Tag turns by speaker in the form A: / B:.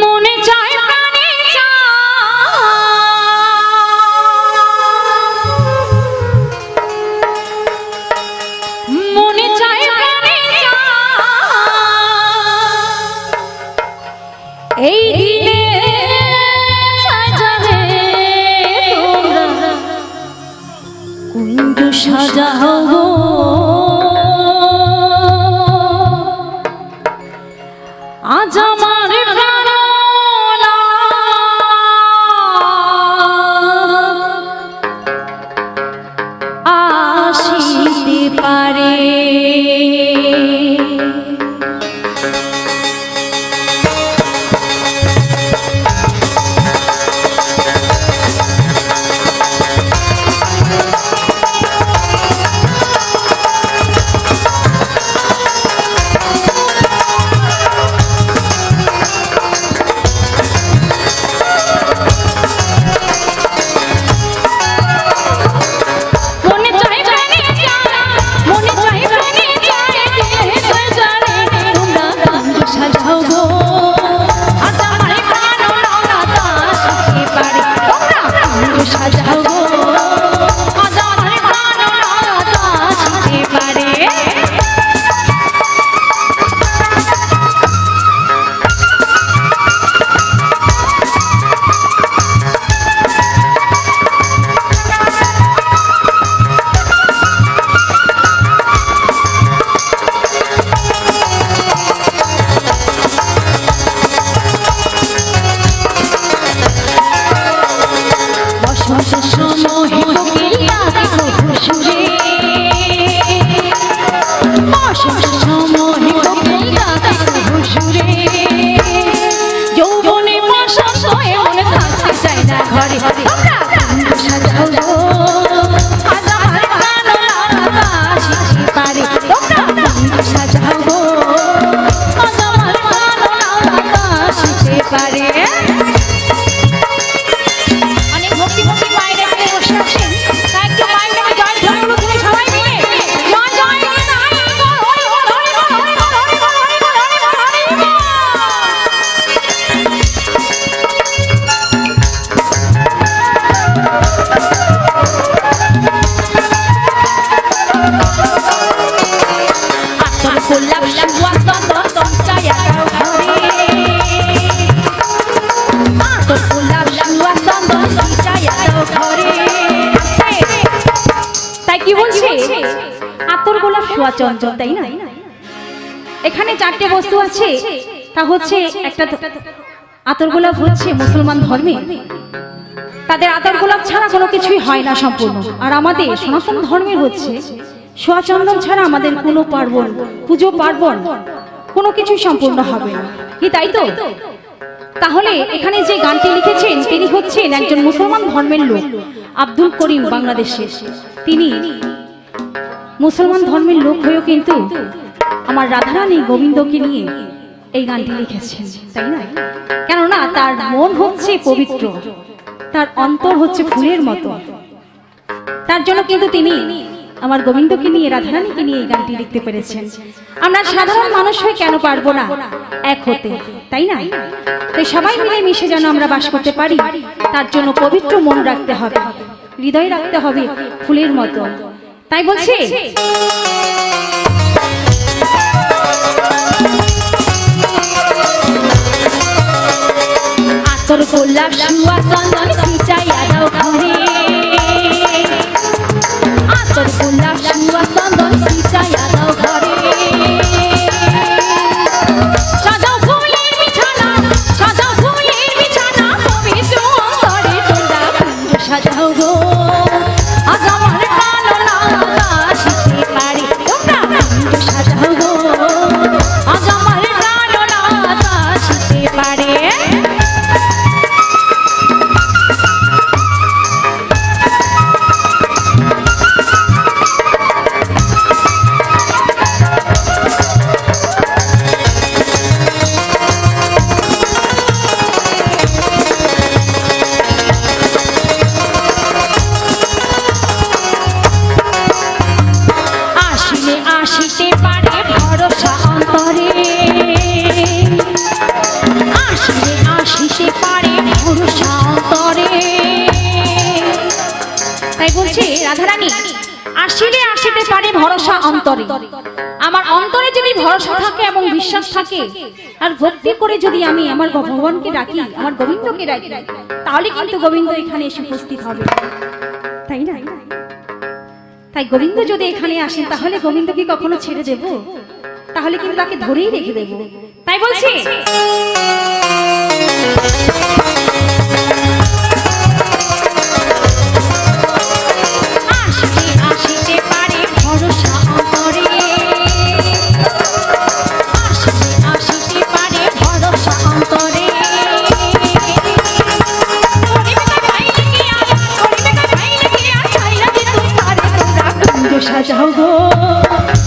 A: মনে চায় প্রাণে চায়। এই দিনে সাজাবে তোমরা। সোয়া চঞ্চল তাই না? এখানে চারটে বস্তু আছে। তা হচ্ছে একটা আতর গোলাপ হচ্ছে মুসলমান ধর্মে। তাদের আতর গোলাপ ছাড়া কোনো কিছুই হয় না সম্পূর্ণ। আর আমাদের সনাতন ধর্মের হচ্ছে, সোয়া চন্দন ছাড়া আমাদের কোনো পার্বণ, পুজো পার্বণ কোনো কিছুই সম্পূর্ণ হবে না। কি তাই তো? তাহলে এখানে যে গানটি লিখেছেন, তিনি হচ্ছেন একজন মুসলমান ধর্মের লোক, আব্দুল করিম বাংলাদেশের। তিনি মুসলমান ধর্মের লোক হয়েও কিন্তু আমার রাধারানী গোবিন্দকে নিয়ে এই গানটি লিখেছেন, তাই না? কেননা তার মন হচ্ছে পবিত্র, তার অন্তর হচ্ছে ফুলের মতো। তার জন্য কিন্তু তিনি আমার গোবিন্দকে নিয়ে, রাধারানীকে নিয়ে এই গানটি লিখতে পেরেছেন। আমরা সাধারণ মানুষ হয়ে কেন পারব না? এক হতে, তাই না? তাই সবাই মিলে মিশে যেন আমরা বাস করতে পারি, তার জন্য পবিত্র মন রাখতে হবে, হৃদয় রাখতে হবে ফুলের মতো। তাই বলছি? আতর গোলাপ শুয়া চন্দন ছিটাইয়া দাও ঘরে আতর গোলাপ শুয়া চন্দন ছিটাইয়া দাও ঘরে। সাজাও ফুলের জানি, আসিলে আসিতে পারে ভরসা অন্তরে। আমার অন্তরে যদি ভরসা থাকে এবং বিশ্বাস থাকে, আর ভক্তি করে যদি আমি আমার ভগবানকে ডাকি, আমার গোবিন্দকে ডাকি, তাহলে কিন্তু গোবিন্দ এখানে এসে উপস্থিত হবে। তাই না? তাই গোবিন্দ যদি এখানে আসেন তাহলে গোবিন্দ কি কখনো ছেড়ে দেব? তাহলে কিন্তু তাকে ধরেই রেখে দেব। তাই বলছি? 아주 아.